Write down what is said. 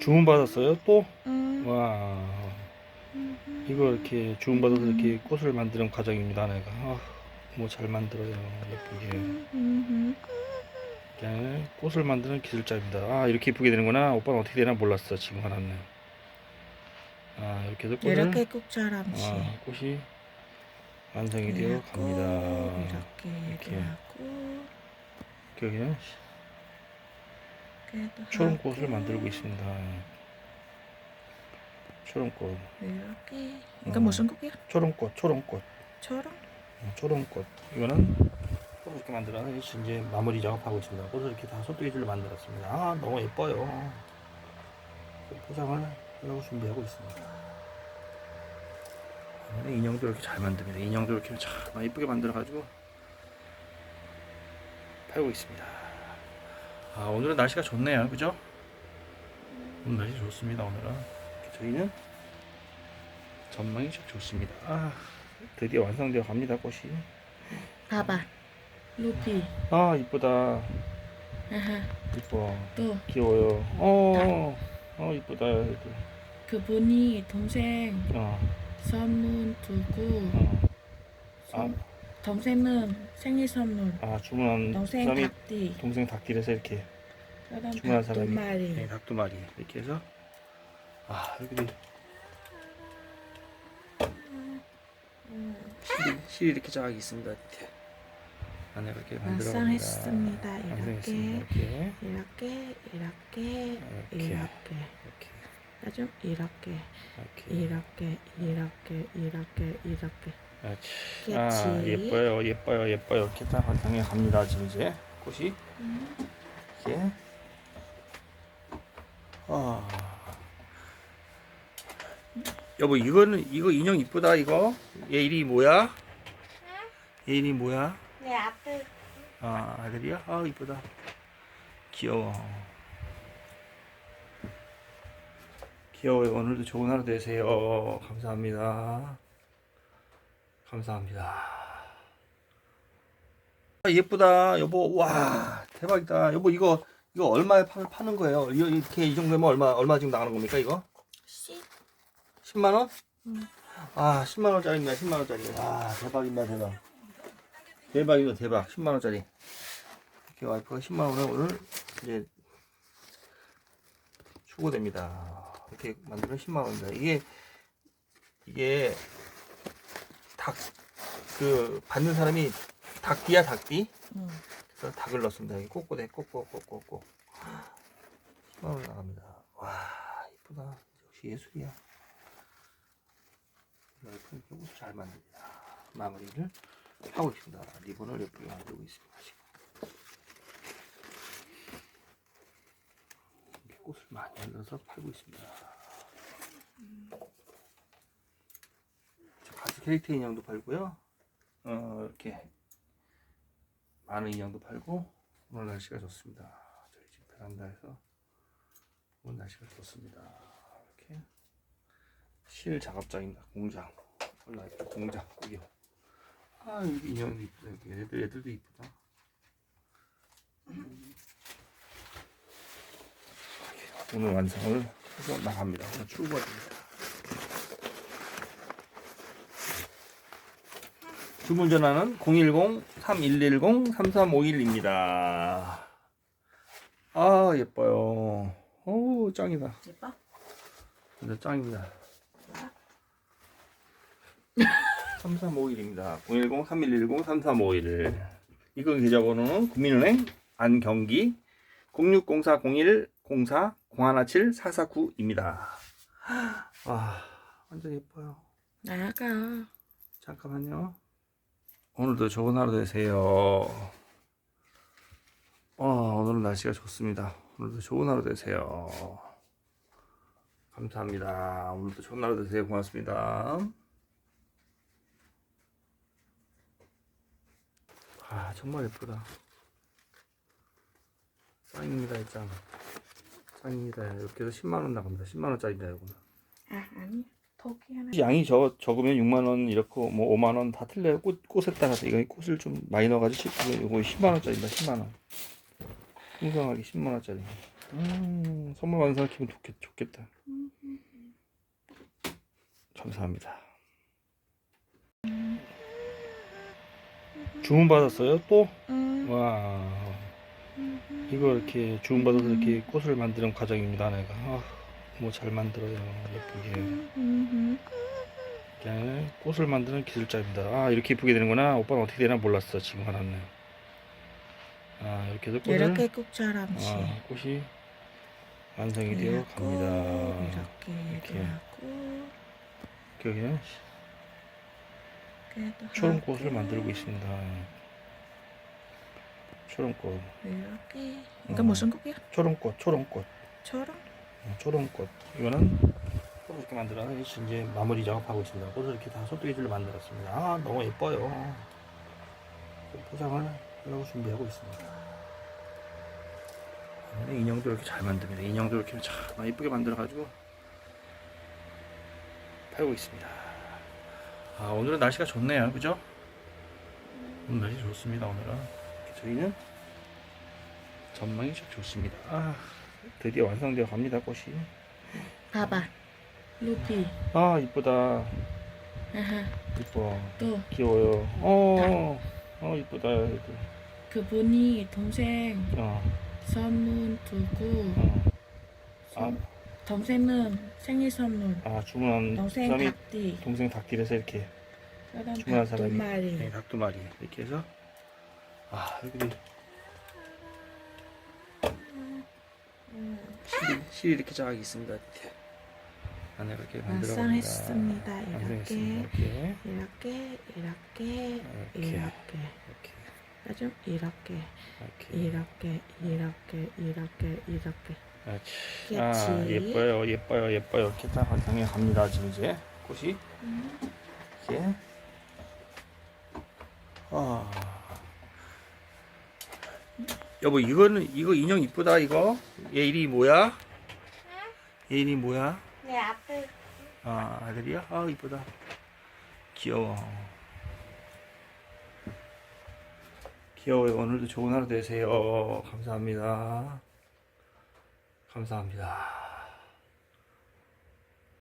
주문 받았어요 또? 응. 와 이거 이렇게 주문 받아서 이렇게 꽃을 만드는 과정입니다 내가 아, 뭐잘 만들어요 예쁘게 음. 이렇게 꽃을 만드는 기술자입니다 아 이렇게 예쁘게 되는구나 오빠는 어떻게 되나 몰랐어 지금 알았네 아 이렇게 해서 꽃을 이렇게 꼭자람씨. 아, 꽃이 완성이 되어 갑니다 이렇게 이렇게. 이렇게 하고 이렇게 그냥 초롱꽃을 만들고 있습니다. 초롱꽃. 이렇게. 어. 이거 무슨 꽃이야? 초롱꽃 초롱꽃. 초롱? 어, 초롱꽃. 이거는 꽃을 이렇게 만들어서 이제 마무리 작업하고 있습니다. 꽃을 이렇게 다 손뜨개질로 만들었습니다. 아 너무 예뻐요. 포장을 하려고 준비하고 있습니다. 인형도 이렇게 잘 만듭니다. 인형도 이렇게 참 예쁘게 만들어 가지고 팔고 있습니다 아 오늘은 날씨가 좋네요. 그죠? 오늘 날씨 좋습니다 오늘은. 저희는 전망이 참 좋습니다. 아 드디어 완성되어 갑니다 꽃이. 봐봐. 루피. 아 이쁘다. 아하. 이뻐. 또. 귀여워요. 어, 어 이쁘다 얘도. 그분이 동생 어, 선물 두고 어. 아, 선- 동생은 생일 선물. 아 주문한 동생 사람이 닭띠. 동생 닭길에서 이렇게 주문한 닭두 사람이 마리. 네, 닭두 마리. 이렇게 해서. 아 여기 실이, 실이 이렇게 쫙 있습니다 밑에 안에 이렇게 만들어 완성했습니다. 완성했습니다. 이렇게. 이렇게 이렇게 이렇게. 이렇게. 이렇게. 이렇게. 나좀 이렇게 이렇게 이렇게 이렇게 그렇지. 아. 예뻐요 예뻐요 예뻐요. 이렇게 딱 완성해 갑니다 지금 이제. 꽃이. 이렇게. 아. 여보 이거는 이거 인형 이쁘다 이거? 얘 이름이 뭐야? 얘 이름이 뭐야? 내 앞에 아 아들이야? 아 이쁘다. 귀여워. 귀여워요. 오늘도 좋은 하루 되세요. 감사합니다 감사합니다. 아, 예쁘다. 여보 와 대박이다. 여보 이거 이거 얼마에 파, 파는 거예요? 이렇게 이 정도면 얼마 얼마 지금 나가는 겁니까 이거? 씨. 10만 원? 응. 아 10만 원짜리입니다. 10만 원짜리. 아 대박입니다 대박. 대박이다 대박. 10만 원짜리. 이렇게 와이프가 10만 원에 오늘 이제 추고됩니다. 이렇게 만들면 10만 원입니다. 이게 이게 닭 그 받는 사람이 닭띠야 닭띠? 응. 그래서 닭을 넣습니다. 여기 꼬꼬대 꼬꼬 꼬꼬 꼬 10만 원 나갑니다. 와 이쁘다. 역시 예술이야. 넓은 옷을 잘 만듭니다. 마무리를 하고 있습니다. 리본을 예쁘게 만들고 있습니다 지금. 이렇게 꽃을 많이 만들어서 팔고 있습니다 저 가스 캐릭터 인형도 팔고요 어 이렇게 많은 인형도 팔고 오늘 날씨가 좋습니다 저희 집 베란다에서 오늘 날씨가 좋습니다 이렇게 실 작업장입니다. 공장. 올라 있다. 공장. 여기. 아 여기 인형도 이쁘다. 애들 애들도 이쁘다. 오늘 완성을 해서 나갑니다. 오늘 출고입니다. 주문 전화는 010-3110-3351입니다. 아 예뻐요. 오 짱이다. 예뻐? 진짜 짱입니다. 3351입니다. 010-3110-3351. 이거 계좌번호는 국민은행 안경기 06040104017449입니다. 와, 완전 예뻐요. 나가. 잠깐만요. 오늘도 좋은 하루 되세요. 와, 오늘은 날씨가 좋습니다. 오늘도 좋은 하루 되세요. 감사합니다. 오늘도 좋은 하루 되세요. 고맙습니다. 아, 정말 예쁘다. 짱입니다, 이 짱. 짱입니다. 이렇게 해서 10만원 나갑니다. 10만원짜리입니다, 이거는. 아 아니. 토끼 하나. 양이 저 적으면 6만 원 이렇고 뭐 5만 원 다 틀려요. 꽃 꽃에 따라서 이거 꽃을 좀 많이 넣어가지고 이거 10만 원짜리입니다. 10만 원. 풍성하게 10만 원짜리. 음, 선물 받은 사람 기분 좋겠, 좋겠다. 감사합니다. 주문 받았어요? 또? 응. 와, 이거 이렇게 주문 받아서 이렇게 꽃을 만드는 과정입니다. 내가 아, 뭐 잘 만들어요. 예쁘게. 응. 이렇게 꽃을 만드는 기술자입니다. 아, 이렇게 예쁘게 되는구나. 오빠는 어떻게 되나 몰랐어. 지금 알았네. 아, 이렇게 해서 꽃을 이렇게 꼭 자람지. 아, 꽃이 완성이 되어 갑니다. 이렇게 이렇게. 여기는 초롱꽃을 만들고 있습니다. 초롱꽃, 이렇게. 어. 이거 무슨 꽃이야? 초롱꽃, 초롱꽃, 초롱? 어, 초롱꽃. 이거는 꽃을 이렇게 만들어 이제 마무리 작업하고 있습니다. 꽃을 이렇게 다 소뚜기질로 만들었습니다. 아, 너무 예뻐요. 포장을 하려고 준비하고 있습니다. 인형도 이렇게 잘 만듭니다. 인형도 이렇게 참 예쁘게 만들어 가지고 팔고 있습니다. 아, 오늘은 날씨가 좋네요. 그죠? 오늘 날씨 좋습니다. 오늘은. 저희는 전망이 참 좋습니다. 아, 드디어 완성되어 갑니다. 꽃이. 봐봐. 루피. 아, 이쁘다. 아하. 이뻐. 또 귀여워요. 어, 어, 이쁘다. 이거. 그분이 동생 어, 선물 두고 어. 아, 동생은 생일 선물. 아, 주문한 동생 사람이 닭띠. 동생 닭길에서 이렇게 사람 주문한 닭두 사람이 마리. 네, 닭두 마리 이렇게 해서 아 여기 실이, 실이 이렇게 쫙 있습니다 안에 이렇게 만들어 완성했습니다. 완성했습니다. 이렇게. 이렇게 이렇게 이렇게. 이렇게. 이렇게. 이렇게. 이렇게. 이렇게 이렇게 이렇게 그렇지. 아. 예뻐요 예뻐요 예뻐요. 이렇게 딱 완성해 갑니다 지금 이제. 꽃이. 이렇게. 아 여보 이거는 이거 인형 이쁘다 이거? 얘 이름이 뭐야? 얘 이름이 뭐야? 내 앞에 아 아들이야? 아 이쁘다. 귀여워. 귀여워요. 오늘도 좋은 하루 되세요. 감사합니다. 감사합니다